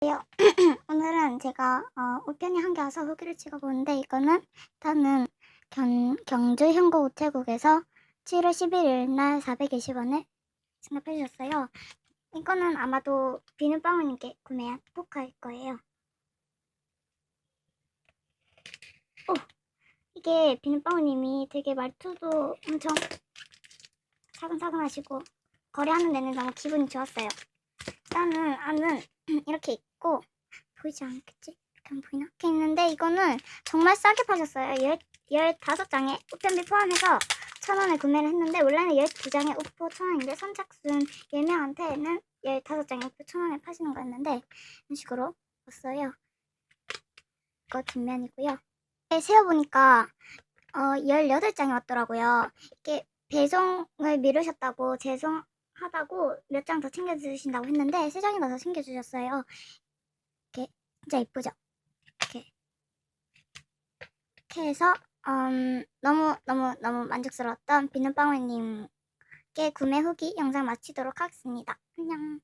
오늘은 제가 어, 우편이 한 개 와서 후기를 찍어보는데 이거는 일단은 경, 경주 현고 우체국에서 7월 11일 날 420원에 승합해 주셨어요. 이거는 아마도 비눗방울님께 구매한 포카일 거예요. 오! 이게 비눗방울님이 되게 말투도 엄청 사근사근 하시고 거래하는 데는 너무 기분이 좋았어요. 일단은 안은 이렇게 있고 보이지 않겠지? 이렇게 안 보이나? 이렇게 있는데 이거는 정말 싸게 파셨어요. 10, 15장에 우편비 포함해서 천 원에 구매를 했는데 원래는 12장에 우포 천 원인데 선착순 10명한테는 15장에 우포 천 원에 파시는 거였는데 이런 식으로 왔어요. 이거 뒷면이고요. 네, 세어보니까 어, 18장이 왔더라고요. 이게 배송을 미루셨다고 죄송하다고 몇 장 더 챙겨주신다고 했는데 세 장이나 더 챙겨주셨어요. 이렇게 진짜 이쁘죠? 이렇게 이렇게 해서 음, 너무 너무 너무 만족스러웠던 비눗방울님께 구매 후기 영상 마치도록 하겠습니다. 안녕.